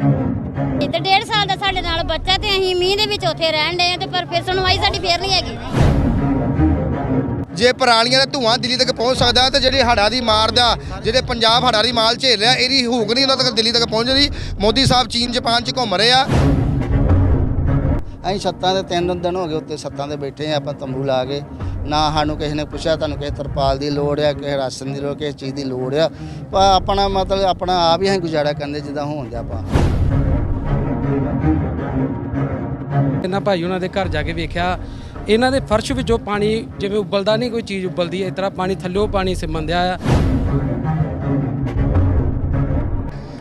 ਤੇ ਡੇਢ ਸਾਲ ਦਾ ਸਾਡੇ ਨਾਲ ਬੱਚਾ ਤੇ ਅਸੀਂ ਮੀਂਹ ਦੇ ਵਿੱਚ ਉੱਥੇ ਰਹਿਣ ਡਏ ਆ ਤੇ ਪਰ ਫਿਰ ਸੁਣਵਾਈ ਸਾਡੀ ਫੇਰ ਨਹੀਂ ਹੈਗੀ। ਜੇ ਪਰਾਲੀਆਂ ਦਾ ਧੂਆਂ ਦਿੱਲੀ ਤੱਕ ਪਹੁੰਚ ਸਕਦਾ ਤੇ ਜਿਹੜੀ ਹੜਾ ਦੀ ਮਾਰ ਦਾ ਜਿਹੜੇ ਪੰਜਾਬ ਹੜਾ ਦੀ ਮਾਲ ਝੇਲ ਰਿਹਾ ਇਹਦੀ ਹੂਕ ਨਹੀਂ ਉਹਨਾਂ ਤੱਕ ਦਿੱਲੀ ਤੱਕ ਪਹੁੰਚਦੀ ਮੋਦੀ ਸਾਹਿਬ ਚੀਨ ਜਾਪਾਨ ਚ ਘੁੰਮ ਰਹੇ ਆ। ਅਸੀਂ ਛੱਤਾਂ ਦੇ ਤਿੰਨ ਦਿਨ ਹੋ ਗਏ ਉੱਤੇ ਛੱਤਾਂ ਤੇ ਬੈਠੇ ਆ ਆਪਾਂ ਤੰਬੂ ਲਾ ਕੇ। ਨਾ ਸਾਨੂੰ ਕਿਸੇ ਨੇ ਪੁੱਛਿਆ ਤੁਹਾਨੂੰ ਕਿਸੇ ਤਰਪਾਲ ਦੀ ਲੋੜ ਆ ਕਿਸੇ ਰਾਸ਼ਨ ਦੀ ਲੋੜ ਕਿਸੇ ਚੀਜ਼ ਦੀ ਲੋੜ ਆ। ਪਰ ਆਪਣਾ ਮਤਲਬ ਆਪਣਾ ਆਪ ਹੀ ਅਸੀਂ ਗੁਜ਼ਾਰਾ ਕਰਦੇ ਜਿੱਦਾਂ ਹੋਣ ਦਿਆ ਆਪਾਂ। ਇਹਨਾਂ ਭਾਈ ਉਹਨਾਂ ਦੇ ਘਰ ਜਾ ਕੇ ਵੇਖਿਆ। ਇਹਨਾਂ ਦੇ ਫਰਸ਼ ਵਿੱਚੋਂ ਪਾਣੀ ਜਿਵੇਂ ਉਬਲਦਾ ਨਹੀਂ ਕੋਈ ਚੀਜ਼ ਉਬਲਦੀ ਹੈ ਇਸ ਤਰ੍ਹਾਂ ਪਾਣੀ ਥੱਲਿਓਂ ਪਾਣੀ ਸਿਮੰਦਿਆ ਆ।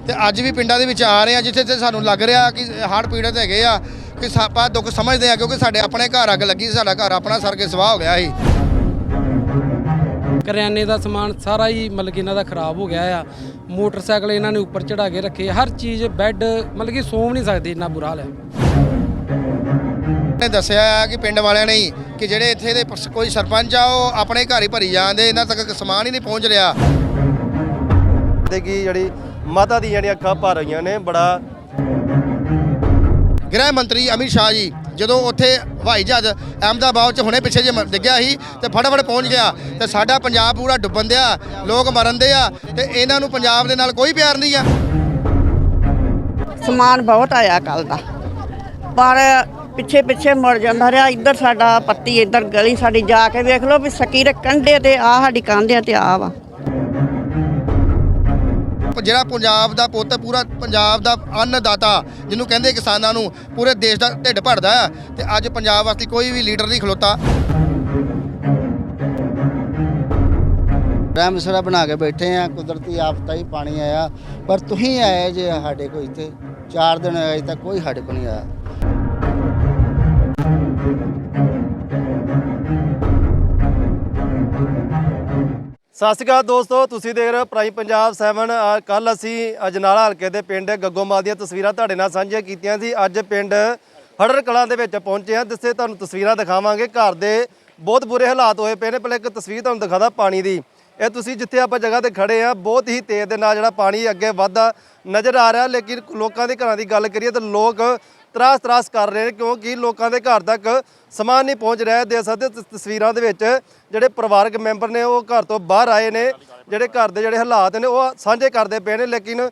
ਤੇ ਅੱਜ ਵੀ ਪਿੰਡਾਂ ਦੇ ਵਿੱਚ ਆ ਰਹੇ ਆ ਜਿੱਥੇ ਤੇ ਸਾਨੂੰ ਲੱਗ ਰਿਹਾ ਕਿ ਹੜ੍ਹ ਪੀੜਤ ਹੈਗੇ ਆ ਕਿ ਆਪਾਂ ਦੁੱਖ ਸਮਝਦੇ ਆ ਕਿਉਂਕਿ ਸਾਡੇ ਆਪਣੇ ਘਰ ਅੱਗ ਲੱਗੀ ਸਾਡਾ ਘਰ ਆਪਣਾ ਸਰ ਕੇ ਸਵਾਹ ਹੋ ਗਿਆ ਸੀ। ਕਰਿਆਨੇ ਦਾ ਸਮਾਨ ਸਾਰਾ ਹੀ ਮਤਲਬ ਕਿ ਇਹਨਾਂ ਦਾ ਖਰਾਬ ਹੋ ਗਿਆ ਆ। ਮੋਟਰਸਾਈਕਲ ਇਹਨਾਂ ਨੇ ਉੱਪਰ ਚੜਾ ਕੇ ਰੱਖੇ ਹਰ ਚੀਜ਼ ਬੈੱਡ ਮਤਲਬ ਕਿ ਸੌਂ ਨਹੀਂ ਸਕਦੇ ਇੰਨਾ ਬੁਰਾ ਹਾਲ ਹੈ। ਨੇ ਦੱਸਿਆ ਆ ਕਿ ਪਿੰਡ ਵਾਲਿਆਂ ਨੇ ਹੀ ਕਿ ਜਿਹੜੇ ਇੱਥੇ ਦੇ ਕੋਈ ਸਰਪੰਚ ਆ ਉਹ ਆਪਣੇ ਘਰ ਹੀ ਭਰੀ ਜਾਂਦੇ ਇਹਨਾਂ ਤੱਕ ਸਮਾਨ ਹੀ ਨਹੀਂ ਪਹੁੰਚ ਰਿਹਾ। ਤੇ ਕੀ ਜਿਹੜੀ ਮਾਤਾ ਦੀਆਂ ਜਿਹੜੀਆਂ ਅੱਖਾਂ ਭਰ ਰਹੀਆਂ ਨੇ ਬੜਾ ਗ੍ਰਹਿ ਮੰਤਰੀ ਅਮਿਤ ਸ਼ਾਹ ਜੀ ਜਦੋਂ ਉੱਥੇ ਹਵਾਈ ਜਹਾਜ਼ ਅਹਿਮਦਾਬਾਦ ਚ ਹੁਣੇ ਪਿੱਛੇ ਜੇ ਮ- ਡਿੱਗਿਆ ਸੀ ਤੇ ਫਟਾਫਟ ਪਹੁੰਚ ਗਿਆ। ਤੇ ਸਾਡਾ ਪੰਜਾਬ ਪੂਰਾ ਡੁੱਬਣ ਦਿਆ ਲੋਕ ਮਰਨ ਦੇ ਆ ਤੇ ਇਹਨਾਂ ਨੂੰ ਪੰਜਾਬ ਦੇ ਨਾਲ ਕੋਈ ਪਿਆਰ ਨਹੀਂ ਆ। ਸਮਾਨ ਬਹੁਤ ਆਇਆ ਕੱਲ ਦਾ। ਪਰ ਪਿੱਛੇ ਪਿੱਛੇ ਮੁੜ ਜਾਂਦਾ ਰਿਹਾ। ਇੱਧਰ ਸਾਡਾ ਪੱਤੀ ਇੱਧਰ ਗਲੀ ਸਾਡੀ ਜਾ ਕੇ ਵੇਖ ਲਓ ਵੀ ਸਕੀ ਦੇ ਕੰਢੇ ਤੇ ਆ ਸਾਡੀ ਕਾਂਧਿਆਂ ਤੇ ਆ ਵਾ। ਜਿਹੜਾ ਪੰਜਾਬ ਦਾ ਪੁੱਤ ਪੂਰਾ ਪੰਜਾਬ ਦਾ ਅੰਨਦਾਤਾ ਜਿਹਨੂੰ ਕਹਿੰਦੇ ਕਿਸਾਨਾਂ ਨੂੰ ਪੂਰੇ ਦੇਸ਼ ਦਾ ਢਿੱਡ ਭਰਦਾ ਤੇ ਅੱਜ ਪੰਜਾਬ ਵਾਸਤੇ ਕੋਈ ਵੀ ਲੀਡਰ ਨਹੀਂ ਖਲੋਤਾ। ਰਹਿਮ ਸਰਾ ਬਣਾ ਕੇ ਬੈਠੇ ਆ ਕੁਦਰਤੀ ਆਫਤਾ ਹੀ ਪਾਣੀ ਆਇਆ ਪਰ ਤੁਸੀਂ ਆਏ ਜੇ ਸਾਡੇ ਕੋਲ ਇੱਥੇ 4 ਦਿਨ ਹੋਏ ਅਜੇ ਤੱਕ ਕੋਈ ਸਾਡੇ ਕੋਲ ਨਹੀਂ ਆਇਆ। ਸਤਿ ਸ਼੍ਰੀ ਅਕਾਲ ਦੋਸਤੋ, ਤੁਸੀਂ ਦੇਖ ਰਹੇ ਹੋ ਪ੍ਰਾਈਮ ਪੰਜਾਬ 7 ਕੱਲ ਅਸੀਂ ਅਜਨਾਲਾ ਹਲਕੇ ਦੇ ਪਿੰਡ ਗੱਗੋਮਾਲ ਦੀਆਂ ਤਸਵੀਰਾਂ ਤੁਹਾਡੇ ਨਾਲ ਸਾਂਝੀਆਂ ਕੀਤੀਆਂ ਸੀ। ਅੱਜ ਪਿੰਡ ਹੜਰ ਕਲਾਂ ਦੇ ਵਿੱਚ ਪਹੁੰਚੇ ਹਾਂ, ਜਿੱਥੇ ਤੁਹਾਨੂੰ ਤਸਵੀਰਾਂ ਦਿਖਾਵਾਂਗੇ। ਘਰ ਦੇ ਬਹੁਤ ਬੁਰੇ ਹਾਲਾਤ ਹੋਏ ਪਏ ਨੇ, ਪਹਿਲੇ ਇੱਕ ਤਸਵੀਰ ਤੁਹਾਨੂੰ ਦਿਖਾਦਾ ਪਾਣੀ ਦੀ। ਇਹ ਤੁਸੀਂ ਜਿੱਥੇ ਆਪਾਂ ਜਗ੍ਹਾ ਤੇ ਖੜੇ ਆ ਬਹੁਤ ਹੀ ਤੇਜ਼ ਦੇ ਨਾਲ ਜਿਹੜਾ ਪਾਣੀ ਅੱਗੇ ਵੱਧਦਾ ਨਜ਼ਰ ਆ ਰਿਹਾ, ਲੇਕਿਨ ਲੋਕਾਂ ਦੇ ਘਰਾਂ ਦੀ ਗੱਲ ਕਰੀਏ ਤਾਂ ਲੋਕ ਤਰਾਸ ਤਰਾਸ ਕਰ ਰਹੇ ਨੇ ਕਿਉਂਕਿ ਲੋਕਾਂ ਦੇ ਘਰ ਤੱਕ ਸਮਾਨ ਨਹੀਂ ਪਹੁੰਚ ਰਿਹਾ। ਦੇ ਸਕਦੇ ਤਸਵੀਰਾਂ ਦੇ ਵਿੱਚ ਜਿਹੜੇ ਪਰਿਵਾਰਕ ਮੈਂਬਰ ਨੇ ਉਹ ਘਰ ਤੋਂ ਬਾਹਰ ਆਏ ਨੇ। ਜਿਹੜੇ ਘਰ ਦੇ ਜਿਹੜੇ ਹਾਲਾਤ ਨੇ ਉਹ ਸਾਂਝੇ ਕਰਦੇ ਪਏ ਨੇ। ਲੇਕਿਨ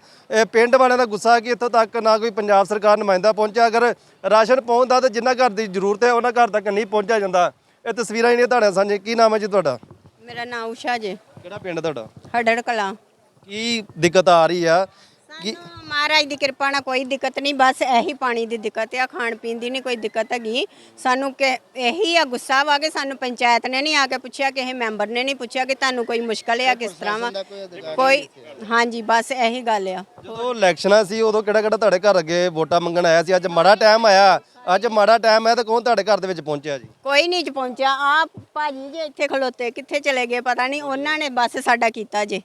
ਪਿੰਡ ਵਾਲਿਆਂ ਦਾ ਗੁੱਸਾ ਕਿ ਇੱਥੋਂ ਤੱਕ ਨਾ ਕੋਈ ਪੰਜਾਬ ਸਰਕਾਰ ਨੁਮਾਇੰਦਾ ਪਹੁੰਚਿਆ। ਅਗਰ ਰਾਸ਼ਨ ਪਹੁੰਚਦਾ ਤਾਂ ਜਿੰਨਾ ਘਰ ਦੀ ਜ਼ਰੂਰਤ ਹੈ ਉਹਨਾਂ ਘਰ ਤੱਕ ਨਹੀਂ ਪਹੁੰਚਿਆ ਜਾਂਦਾ। ਇਹ ਤਸਵੀਰਾਂ ਹੀ ਨੇ ਤੁਹਾਡੇ ਸਾਂਝੇ ਕੀ ਨਾਮ ਹੈ ਜੀ ਤੁਹਾਡਾ? ਮੇਰਾ ਨਾਮ ਉਸ਼ਾ ਜੇ। ਕਿਹੜਾ ਪਿੰਡ ਤੁਹਾਡਾ? ਹੜੜ ਕਲਾਂ ਕੀ ਦਿੱਕਤ ਆ ਰਹੀ ਆ? ਕੀ ਮਹਾਰਾਜ ਦੀ ਕਿਰਪਾ ਨਾਲ ਕੋਈ ਦਿੱਕਤ ਨਹੀਂ ਬਸ ਇਹੀ ਪਾਣੀ ਦੀ ਦਿੱਕਤ ਆ ਖਾਣ ਪੀਣ ਦੀ ਨਹੀਂ ਕੋਈ ਦਿੱਕਤ ਹੈਗੀ। ਸਾਨੂੰ ਕਿ ਇਹੀ ਆ ਗੁੱਸਾ ਵਾ ਕਿ ਸਾਨੂੰ ਪੰਚਾਇਤ ਨੇ ਨਹੀਂ ਆ ਕੇ ਪੁੱਛਿਆ ਕਿਸੇ ਮੈਂਬਰ ਨੇ ਨਹੀਂ ਪੁੱਛਿਆ ਕਿ ਤੁਹਾਨੂੰ ਕੋਈ ਮੁਸ਼ਕਲ ਆ ਕਿਸ ਤਰ੍ਹਾਂ ਵਾ। ਕੋਈ ਹਾਂਜੀ ਬਸ ਇਹੀ ਗੱਲ ਆ। ਜਦੋਂ ਇਲੈਕਸ਼ਨਾਂ ਸੀ ਉਦੋਂ ਕਿਹੜਾ ਕਿਹੜਾ ਤੁਹਾਡੇ ਘਰ ਅੱਗੇ ਵੋਟਾਂ ਮੰਗਣ ਆਇਆ ਸੀ? ਅੱਜ ਮਾੜਾ ਟਾਈਮ ਆਇਆ। ਅੱਜ ਮਾੜਾ ਟਾਈਮ ਹੈ ਤਾਂ ਕੌਣ ਤੁਹਾਡੇ ਘਰ ਦੇ ਵਿੱਚ ਪਹੁੰਚਿਆ ਜੀ? ਕੋਈ ਨਹੀਂ ਪਹੁੰਚਿਆ। ਆ ਭਾਜੀ ਜੇ ਇੱਥੇ ਖਲੋਤੇ ਕਿੱਥੇ ਚਲੇ ਗਏ ਪਤਾ ਨਹੀਂ ਉਹਨਾਂ ਨੇ ਬਸ ਸਾਡਾ ਕੀਤਾ ਜੇ।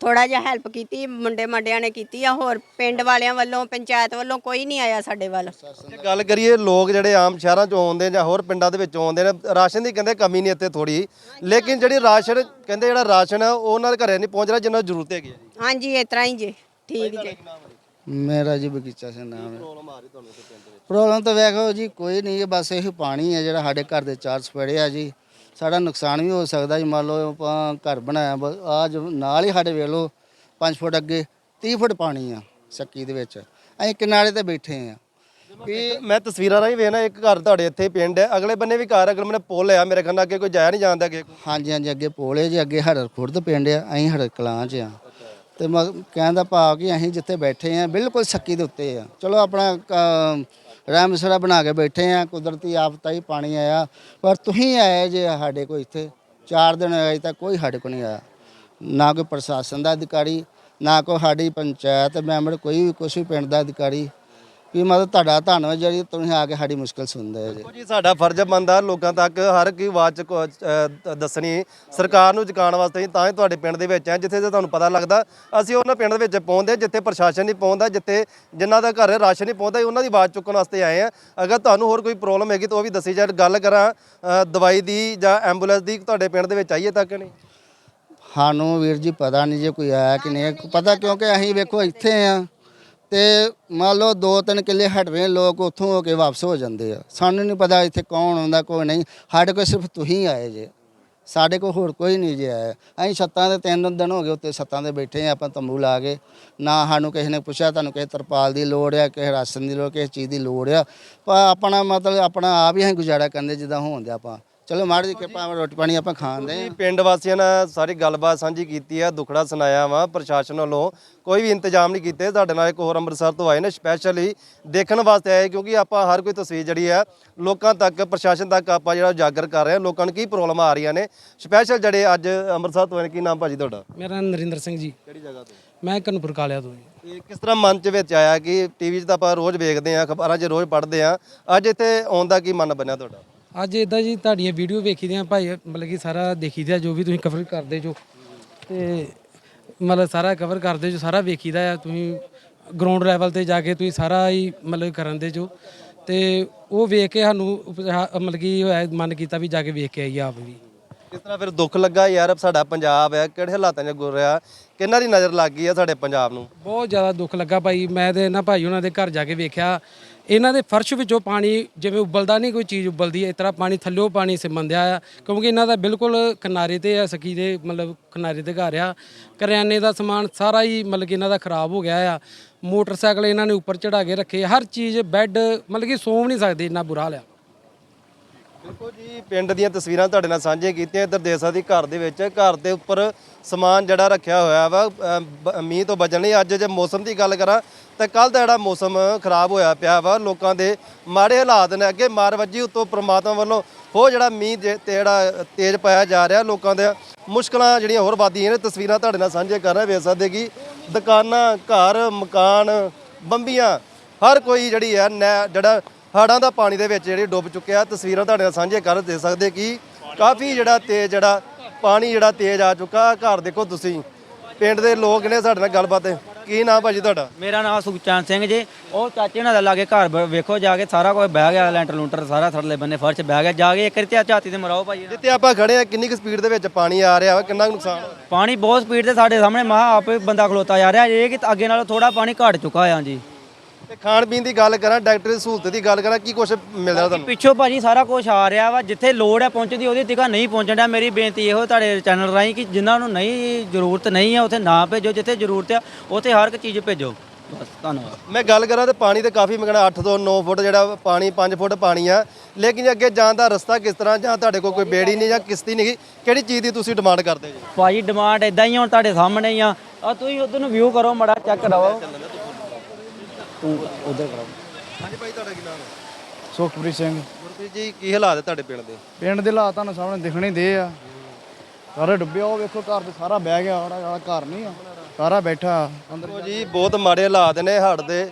ਥੋੜਾ ਜਿਹਾ ਹੈਲਪ ਕੀਤੀ ਮੁੰਡੇ ਮੰਡਿਆਂ ਨੇ ਕੀਤੀ ਆ ਹੋਰ ਪਿੰਡ ਵਾਲਿਆਂ ਵੱਲੋਂ ਪੰਚਾਇਤ ਵੱਲੋਂ ਕੋਈ ਨਹੀਂ ਆਇਆ ਸਾਡੇ ਵੱਲ। ਜੇ ਗੱਲ ਕਰੀਏ ਲੋਕ ਜਿਹੜੇ ਆਮ ਸ਼ਹਿਰਾਂ ਚੋਂ ਆਉਂਦੇ ਜਾਂ ਹੋਰ ਪਿੰਡਾਂ ਦੇ ਵਿੱਚੋਂ ਆਉਂਦੇ ਨੇ ਰਾਸ਼ਨ ਦੀ ਕਹਿੰਦੇ ਕਮੀ ਨਹੀਂ ਇੱਥੇ ਥੋੜੀ ਲੇਕਿਨ ਜਿਹੜੀ ਰਾਸ਼ਨ ਕਹਿੰਦੇ ਜਿਹੜਾ ਰਾਸ਼ਨ ਆ, ਉਹ ਉਹਨਾਂ ਦੇ ਘਰੇ ਨਹੀਂ ਪਹੁੰਚ ਰਿਹਾ ਜਿੰਨਾ ਜ਼ਰੂਰਤ ਹੈਗੀ ਹੈ ਜੀ। ਹਾਂਜੀ ਇਸ ਤਰ੍ਹਾਂ ਹੀ ਜੇ ਠੀਕ ਜੇ। ਮੇਰਾ ਜੀ ਬਗੀਚਾ ਸਿੰਘ ਨਾਮ ਹੈ। ਪ੍ਰੋਬਲਮ ਤਾਂ ਵੇਖੋ ਜੀ ਕੋਈ ਨਹੀਂ ਹੈ ਬਸ ਇਹ ਪਾਣੀ ਹੈ ਜਿਹੜਾ ਸਾਡੇ ਘਰ ਦੇ ਚਾਰ ਸਪੇੜੇ ਆ ਜੀ। ਸਾਡਾ ਨੁਕਸਾਨ ਵੀ ਹੋ ਸਕਦਾ ਜੀ। ਮੰਨ ਲਓ ਆਪਾਂ ਘਰ ਬਣਾਇਆ ਆ ਨਾਲ ਹੀ ਸਾਡੇ ਵੇਖ ਲਓ 5 ਫੁੱਟ ਅੱਗੇ 30 ਫੁੱਟ ਪਾਣੀ ਆ ਸੱਕੀ ਦੇ ਵਿੱਚ। ਅਸੀਂ ਕਿਨਾਰੇ ਤੇ ਬੈਠੇ ਆ। ਵੀ ਮੈਂ ਤਸਵੀਰਾਂ ਰਾਹੀਂ ਵੇਖਣਾ ਇੱਕ ਘਰ ਤੁਹਾਡੇ ਇੱਥੇ ਪਿੰਡ ਹੈ। ਅਗਲੇ ਬੰਨੇ ਵੀ ਘਰ ਅਗਲੇ ਬੰਨੇ ਪੁੱਲ ਆ। ਮੇਰੇ ਨਾਲ ਅੱਗੇ ਕੋਈ ਜਾਇਆ ਨਹੀਂ ਜਾਂਦਾ ਅੱਗੇ। ਹਾਂਜੀ ਹਾਂਜੀ ਅੱਗੇ ਪੋਲੇ ਜੀ। ਅੱਗੇ ਹੜਰ ਖੁਰਦ ਪਿੰਡ ਆ। ਅਸੀਂ ਹੜਰ ਕਲਾਂ 'ਚ ਆ। ਤੇ ਮੈਂ ਕਹਿਣ ਦਾ ਭਾਵ ਕਿ ਅਸੀਂ ਜਿੱਥੇ ਬੈਠੇ ਆ ਬਿਲਕੁਲ ਸੱਕੀ ਦੇ ਉੱਤੇ ਆ। ਚਲੋ ਆਪਣਾ ਰਹਿਮਸਰਾ ਬਣਾ ਕੇ ਬੈਠੇ ਆ, ਕੁਦਰਤੀ ਆਫਤਾ ਹੀ ਪਾਣੀ ਆਇਆ। ਪਰ ਤੁਸੀਂ ਆਏ ਜੇ ਸਾਡੇ ਕੋਲ ਇੱਥੇ 4 ਦਿਨ ਹੋਏ ਤਾਂ ਕੋਈ ਸਾਡੇ ਕੋਲ ਨਹੀਂ ਆਇਆ। ਨਾ ਕੋਈ ਪ੍ਰਸ਼ਾਸਨ ਦਾ ਅਧਿਕਾਰੀ, ਨਾ ਕੋਈ ਸਾਡੀ ਪੰਚਾਇਤ ਮੈਂਬਰ, ਕੋਈ ਵੀ ਕੁਛ ਵੀ ਪਿੰਡ ਦਾ ਅਧਿਕਾਰੀ ਵੀ ਮਤਲਬ ਤੁਹਾਡਾ ਧੰਨਵਾਦ ਜਿਹੜੀ ਤੁਸੀਂ ਆ ਕੇ ਸਾਡੀ ਮੁਸ਼ਕਲ ਸੁਣਦੇ ਜੀ। ਦੇਖੋ ਜੀ ਸਾਡਾ ਫਰਜ਼ ਬਣਦਾ ਲੋਕਾਂ ਤੱਕ ਹਰ ਕੀ ਆਵਾਜ਼ ਚ ਕੋ- ਅਹ ਦੱਸਣੀ ਸਰਕਾਰ ਨੂੰ ਜਗਾਉਣ ਵਾਸਤੇ ਹੀ ਤਾਂ ਹੀ ਤੁਹਾਡੇ ਪਿੰਡ ਦੇ ਵਿੱਚ ਆ ਜਿੱਥੇ ਤੇ ਤੁਹਾਨੂੰ ਪਤਾ ਲੱਗਦਾ ਅਸੀਂ ਉਹਨਾਂ ਪਿੰਡ ਦੇ ਵਿੱਚ ਪਹੁੰਚਦੇ ਜਿੱਥੇ ਪ੍ਰਸ਼ਾਸਨ ਨਹੀਂ ਪਹੁੰਚਦਾ ਜਿੱਥੇ ਜਿਨ੍ਹਾਂ ਦਾ ਘਰ ਰਾਸ਼ਨ ਨਹੀਂ ਪਹੁੰਚਦਾ ਉਹਨਾਂ ਦੀ ਆਵਾਜ਼ ਚੁੱਕਣ ਵਾਸਤੇ ਆਏ ਆ ਅਗਰ ਤੁਹਾਨੂੰ ਹੋਰ ਕੋਈ ਪ੍ਰੋਬਲਮ ਹੈਗੀ ਤਾਂ ਉਹ ਵੀ ਦੱਸੀ ਜਾਏ ਗੱਲ ਕਰਾਂ ਅਹ ਦਵਾਈ ਦੀ ਜਾਂ ਐਂਬੂਲੈਂਸ ਦੀ ਤੁਹਾਡੇ ਪਿੰਡ ਦੇ ਵਿੱਚ ਆਈਏ ਤੱਕ ਨਹੀਂ? ਸਾਨੂੰ ਵੀਰ ਜੀ ਪਤਾ ਨਹੀਂ ਜੇ ਕੋਈ ਆਇਆ ਕਿ ਨਹੀਂ ਪਤਾ ਕਿਉਂਕਿ ਅਸੀਂ ਵੇਖੋ ਇੱਥੇ ਆ ਤੇ ਮੰਨ ਲਓ ਦੋ ਤਿੰਨ ਕਿੱਲੇ ਹਟਵੇਂ ਲੋਕ ਉੱਥੋਂ ਹੋ ਕੇ ਵਾਪਸ ਹੋ ਜਾਂਦੇ ਆ। ਸਾਨੂੰ ਨਹੀਂ ਪਤਾ ਇੱਥੇ ਕੌਣ ਆਉਂਦਾ ਕੋਈ ਨਹੀਂ। ਸਾਡੇ ਕੋਲ ਸਿਰਫ ਤੁਸੀਂ ਆਏ ਜੇ। ਸਾਡੇ ਕੋਲ ਹੋਰ ਕੋਈ ਨਹੀਂ ਜੇ ਆਇਆ। ਅਸੀਂ ਛੱਤਾਂ ਦੇ ਤਿੰਨ ਦਿਨ ਹੋ ਗਏ ਉੱਤੇ ਛੱਤਾਂ ਤੇ ਬੈਠੇ ਆ, ਆਪਾਂ ਤੰਬੂ ਲਾ ਕੇ। ਨਾ ਸਾਨੂੰ ਕਿਸੇ ਨੇ ਪੁੱਛਿਆ, ਤੁਹਾਨੂੰ ਕਿਸੇ ਤਰਪਾਲ ਦੀ ਲੋੜ ਆ, ਕਿਸੇ ਰਾਸ਼ਨ ਦੀ ਲੋੜ, ਕਿਸੇ ਚੀਜ਼ ਦੀ ਲੋੜ ਆ। ਪਰ ਆਪਣਾ ਮਤਲਬ ਆਪਣਾ ਆਪ ਹੀ ਅਸੀਂ ਗੁਜ਼ਾਰਾ ਕਰਦੇ, ਜਿੱਦਾਂ ਹੋਣ ਦਿਆ ਆਪਾਂ। ਚਲੋ ਮਾੜੀ ਜਿਹੀ ਕਿਰਪਾ ਰੋਟੀ ਪਾਣੀ ਆਪਾਂ ਖਾਂਦੇ ਆ ਪਿੰਡ ਵਾਸੀਆਂ ਨਾਲ ਸਾਰੀ ਗੱਲਬਾਤ ਸਾਂਝੀ ਕੀਤੀ ਆ ਦੁਖੜਾ ਸੁਣਾਇਆ ਵਾ ਪ੍ਰਸ਼ਾਸਨ ਵੱਲੋਂ। ਕੋਈ ਵੀ ਇੰਤਜ਼ਾਮ ਨਹੀਂ ਕੀਤੇ ਸਾਡੇ ਨਾਲ ਇੱਕ ਹੋਰ ਅੰਮ੍ਰਿਤਸਰ ਤੋਂ ਆਏ ਨੇ ਸਪੈਸ਼ਲੀ ਦੇਖਣ ਵਾਸਤੇ ਆਏ ਕਿਉਂਕਿ ਆਪਾਂ ਹਰ ਕੋਈ ਤਸਵੀਰ ਜਿਹੜੀ ਆ ਲੋਕਾਂ ਤੱਕ ਪ੍ਰਸ਼ਾਸਨ ਤੱਕ ਆਪਾਂ ਜਿਹੜਾ ਉਜਾਗਰ ਕਰ ਰਹੇ ਹਾਂ ਲੋਕਾਂ ਨੂੰ ਕੀ ਪ੍ਰੋਬਲਮ ਆ ਰਹੀਆਂ ਨੇ। ਸਪੈਸ਼ਲ ਜਿਹੜੇ ਅੱਜ ਅੰਮ੍ਰਿਤਸਰ ਤੋਂ ਆਏ ਨੇ ਕੀ ਨਾਮ ਭਾਜੀ ਤੁਹਾਡਾ? ਮੇਰਾ ਨਾਮ ਨਰਿੰਦਰ ਸਿੰਘ ਜੀ। ਕਿਹੜੀ ਜਗ੍ਹਾ ਤੋਂ? ਮੈਂ ਕਨਪੁਰ ਕਾਲਿਆ ਤੋਂ ਜੀ। ਇਹ ਕਿਸ ਤਰ੍ਹਾਂ ਮਨ ਚ ਵਿੱਚ ਆਇਆ ਕਿ ਟੀਵੀ 'ਚ ਤਾਂ ਆਪਾਂ ਰੋਜ਼ ਵੇਖਦੇ ਆ ਅਖਬਾਰਾਂ 'ਚ ਰੋਜ਼ ਪੜ੍ਹਦੇ ਆ ਅੱਜ ਇੱਥੇ ਆਉਣ ਦਾ ਕੀ ਮਨ ਬਣਿਆ ਤੁਹਾਡਾ? ਅੱਜ ਇਦਾਂ ਜੀ ਤੁਹਾਡੀਆਂ ਵੀਡੀਓ ਵੇਖੀਦੀਆਂ ਭਾਈ ਮਤਲਬ ਕਿ ਸਾਰਾ ਦੇਖੀਦਾ ਜੋ ਵੀ ਤੁਸੀਂ ਕਵਰ ਕਰਦੇ ਜੋ। ਤੇ ਮਤਲਬ ਸਾਰਾ ਕਵਰ ਕਰਦੇ ਜੋ ਸਾਰਾ ਵੇਖੀਦਾ ਆ। ਤੁਸੀਂ ਗਰਾਊਂਡ ਲੈਵਲ ਤੇ ਜਾ ਕੇ ਤੁਸੀਂ ਸਾਰਾ ਹੀ ਮਤਲਬ ਕਰਨ ਦੇ ਜੋ। ਤੇ ਉਹ ਵੇਖ ਕੇ ਸਾਨੂੰ ਮਤਲਬ ਕਿ ਹੋਇਆ ਮਨ ਕੀਤਾ ਵੀ ਜਾ ਕੇ ਵੇਖ ਕੇ ਆਈਏ ਆਪ ਵੀ। ਕਿਸ ਤਰ੍ਹਾਂ ਫਿਰ ਦੁੱਖ ਲੱਗਾ ਯਾਰ ਸਾਡਾ ਪੰਜਾਬ ਹੈ ਕਿਹੜੇ ਹਾਲਾਤਾਂ 'ਚ ਗੁਰ ਰਿਹਾ? ਕਿੰਨਾਂ ਦੀ ਨਜ਼ਰ ਲੱਗ ਗਈ ਆ ਸਾਡੇ ਪੰਜਾਬ ਨੂੰ? ਬਹੁਤ ਜ਼ਿਆਦਾ ਦੁੱਖ ਲੱਗਾ ਭਾਈ। ਮੈਂ ਤੇ ਇਹਨਾਂ ਭਾਈ ਉਹਨਾਂ ਦੇ ਘਰ ਜਾ ਕੇ ਵੇਖਿਆ। ਇਹਨਾਂ ਦੇ ਫਰਸ਼ ਵਿੱਚੋਂ ਪਾਣੀ ਜਿਵੇਂ ਉਬਲਦਾ ਨਹੀਂ, ਕੋਈ ਚੀਜ਼ ਉਬਲਦੀ ਹੈ, ਇਸ ਤਰ੍ਹਾਂ ਪਾਣੀ ਥੱਲਿਓਂ ਪਾਣੀ ਸਿਮੰਦਿਆ ਆ। ਕਿਉਂਕਿ ਇਹਨਾਂ ਦਾ ਬਿਲਕੁਲ ਕਿਨਾਰੇ ਤੇ ਆ, ਸਕੀ ਦੇ ਮਤਲਬ ਕਿਨਾਰੇ ਤੇ ਘਰ ਆ। ਕਰਿਆਨੇ ਦਾ ਸਮਾਨ ਸਾਰਾ ਹੀ ਮਤਲਬ ਕਿ ਇਹਨਾਂ ਦਾ ਖਰਾਬ ਹੋ ਗਿਆ ਆ। ਮੋਟਰਸਾਈਕਲ ਇਹਨਾਂ ਨੇ ਉੱਪਰ ਚੜਾ ਕੇ ਰੱਖੇ। ਹਰ ਚੀਜ਼, ਬੈੱਡ, ਮਤਲਬ ਕਿ ਸੌਂ ਵੀ ਨਹੀਂ ਸਕਦੇ, ਇੰਨਾ ਬੁਰਾ ਹਾਲ ਆ। ਦੇਖੋ ਜੀ ਪਿੰਡ ਦੀਆਂ ਤਸਵੀਰਾਂ ਤੁਹਾਡੇ ਨਾਲ ਸਾਂਝੀਆਂ ਕੀਤੀਆਂ ਇੱਧਰ ਦੇਖ ਸਕਦੇ ਘਰ ਦੇ ਵਿੱਚ ਘਰ ਦੇ ਉੱਪਰ ਸਮਾਨ ਜਿਹੜਾ ਰੱਖਿਆ ਹੋਇਆ ਵਾ ਅ, ਬ- ਮੀਂਹ ਤੋਂ ਬਚਣ ਲਈ। ਅੱਜ ਜੇ ਮੌਸਮ ਦੀ ਗੱਲ ਕਰਾਂ ਤਾਂ ਕੱਲ ਦਾ ਜਿਹੜਾ ਮੌਸਮ ਖਰਾਬ ਹੋਇਆ ਪਿਆ ਵਾ ਲੋਕਾਂ ਦੇ ਮਾੜੇ ਹਾਲਾਤ ਨੇ ਅੱਗੇ ਮਾਰ ਵੱਜੀ ਉੱਤੋਂ ਪ੍ਰਮਾਤਮਾ ਵੱਲੋਂ ਉਹ ਜਿਹੜਾ ਮੀਂਹ ਜੇ- ਤੇ ਜਿਹੜਾ ਤੇਜ਼ ਪਾਇਆ ਜਾ ਰਿਹਾ ਲੋਕਾਂ ਦੇ ਮੁਸ਼ਕਲਾਂ ਜਿਹੜੀਆਂ ਹੋਰ ਵੱਧਦੀਆਂ ਨੇ ਤਸਵੀਰਾਂ ਤੁਹਾਡੇ ਨਾਲ ਸਾਂਝੀਆਂ ਕਰ ਰਹੇ ਵੇਖ ਸਕਦੇ ਕਿ ਦੁਕਾਨਾਂ ਘਰ ਮਕਾਨ ਬੰਬੀਆਂ ਹਰ ਕੋਈ ਜਿਹੜੀ ਹੈ ਨੈ- ਜਿਹੜਾ ਹੜ੍ਹਾਂ ਦਾ ਪਾਣੀ ਦੇ ਵਿੱਚ ਜਿਹੜੀ ਡੁੱਬ ਚੁੱਕਿਆ ਤਸਵੀਰਾਂ ਤੁਹਾਡੇ ਨਾਲ ਸਾਂਝੀਆਂ ਕਰ ਦੇ ਸਕਦੇ ਕਿ ਕਾਫੀ ਜਿਹੜਾ ਤੇਜ਼ ਜਿਹੜਾ ਪਾਣੀ ਜਿਹੜਾ ਤੇਜ਼ ਆ ਚੁੱਕਾ। ਘਰ ਦੇਖੋ ਤੁਸੀਂ ਪਿੰਡ ਦੇ ਲੋਕ ਨੇ ਸਾਡੇ ਨਾਲ ਗੱਲਬਾਤ ਕੀ ਨਾਮ ਭਾਜੀ ਤੁਹਾਡਾ? ਮੇਰਾ ਨਾਮ ਸੁਖਚੈਨ ਸਿੰਘ ਜੀ। ਉਹ ਚਾਚੇ ਨਾਲ ਲਾਗੇ ਘਰ ਬ- ਵੇਖੋ ਜਾ ਕੇ ਸਾਰਾ ਕੁਝ ਬਹਿ ਗਿਆ ਲੈਂਟਰ ਲੂੰਟਰ ਸਾਰਾ ਥੱਲੇ ਬੰਨੇ ਫਰਸ਼ ਬਹਿ ਗਿਆ। ਜਾ ਕੇ ਇੱਕ ਰਿਤੇ ਝਾਤੀ ਤੇ ਮਰਾਓ ਭਾਈ ਜਿੱਥੇ ਆਪਾਂ ਖੜੇ ਆ ਕਿੰਨੀ ਕੁ ਸਪੀਡ ਦੇ ਵਿੱਚ ਪਾਣੀ ਆ ਰਿਹਾ ਵਾ ਕਿੰਨਾ ਕੁ ਨੁਕਸਾਨ? ਪਾਣੀ ਬਹੁਤ ਸਪੀਡ ਤੇ ਸਾਡੇ ਸਾਹਮਣੇ ਮਾ ਆਪੇ ਬੰਦਾ ਖਲੋਤਾ ਜਾ ਰਿਹਾ। ਇਹ ਕਿ ਅੱਗੇ ਨਾਲੋਂ ਥੋੜਾ ਪਾਣੀ ਘਟ ਚੁੱਕਾ ਆ ਜੀ। ਤੇ ਖਾਣ ਪੀਣ ਦੀ ਗੱਲ ਕਰਾਂ ਡਾਕਟਰ ਦੀ ਸਹੂਲਤ ਦੀ ਗੱਲ ਕਰਾਂ ਕੀ ਕੁਝ ਮਿਲ ਰਿਹਾ ਤੁਹਾਨੂੰ? ਪਿੱਛੋਂ ਭਾਜੀ ਸਾਰਾ ਕੁਝ ਆ ਰਿਹਾ ਵਾ ਜਿੱਥੇ ਲੋੜ ਹੈ ਪਹੁੰਚਦੀ ਉਹਦੀ ਤੀਕਾ ਨਹੀਂ ਪਹੁੰਚਣ ਮੇਰੀ ਬੇਨਤੀ ਇਹੋ ਤੁਹਾਡੇ ਚੈਨਲ ਰਾਹੀਂ ਕਿ ਜਿਨ੍ਹਾਂ ਨੂੰ ਨਹੀਂ ਜ਼ਰੂਰਤ ਨਹੀਂ ਆ ਉੱਥੇ ਨਾ ਭੇਜੋ ਜਿੱਥੇ ਜ਼ਰੂਰਤ ਆ ਉੱਥੇ ਹਰ ਇੱਕ ਚੀਜ਼ ਭੇਜੋ। ਬਸ ਧੰਨਵਾਦ। ਮੈਂ ਗੱਲ ਕਰਾਂ ਤੇ ਪਾਣੀ ਤੇ ਕਾਫੀ ਮੰਗਣਾ 8 ਤੋਂ 9 ਫੁੱਟ ਜਿਹੜਾ ਪਾਣੀ 5 ਫੁੱਟ ਪਾਣੀ ਆ। ਲੇਕਿਨ ਅੱਗੇ ਜਾਣ ਦਾ ਰਸਤਾ ਕਿਸ ਤਰ੍ਹਾਂ ਜਾਂ ਤੁਹਾਡੇ ਕੋਲ ਕੋਈ ਬੇੜੀ ਨਹੀਂ ਜਾਂ ਕਿਸ਼ਤੀ ਨਹੀਂ ਕਿਹੜੀ ਚੀਜ਼ ਦੀ ਤੁਸੀਂ ਡਿਮਾਂਡ ਕਰਦੇ ਜੀ? ਭਾਜੀ ਡਿਮਾਂਡ ਇਦਾਂ ਹੀ ਹੁਣ ਤੁਹਾਡੇ ਸਾਹਮਣੇ ਹੀ ਆ। ਆ ਤੁਸੀਂ ਉਧਰ ਨੂੰ ਵਿਊ ਕਰੋ ਮੜਾ ਚੈੱਕ ਕਰਾਓ। ਤੂੰ ਉਧਰ ਕਰੋ ਹਾਂਜੀ ਭਾਈ ਤੁਹਾਡਾ ਕੀ ਨਾਮ ਹੈ? ਸੁਖਪ੍ਰੀਤ ਸਿੰਘ। ਗੁਰਪ੍ਰੀਤ ਜੀ ਕੀ ਹਾਲਾਤ ਹੈ ਤੁਹਾਡੇ ਪਿੰਡ ਦੇ? ਪਿੰਡ ਦੇ ਹਾਲਾਤ ਤੁਹਾਨੂੰ ਸਾਹਮਣੇ ਦਿਖਣੇ ਦੇ ਆ। ਸਾਰਾ ਡੁੱਬਿਆ ਉਹ ਵੇਖੋ ਘਰ ਤੇ ਸਾਰਾ ਬਹਿ ਗਿਆ ਉਹਦਾ ਵਾਲਾ ਘਰ ਨਹੀਂ ਆ। ਸਾਰਾ ਬੈਠਾ ਅੰਦਰ ਦੇਖੋ ਜੀ ਬਹੁਤ ਮਾੜੇ ਹਾਲਾਤ ਨੇ ਹੜ੍ਹ ਦੇ।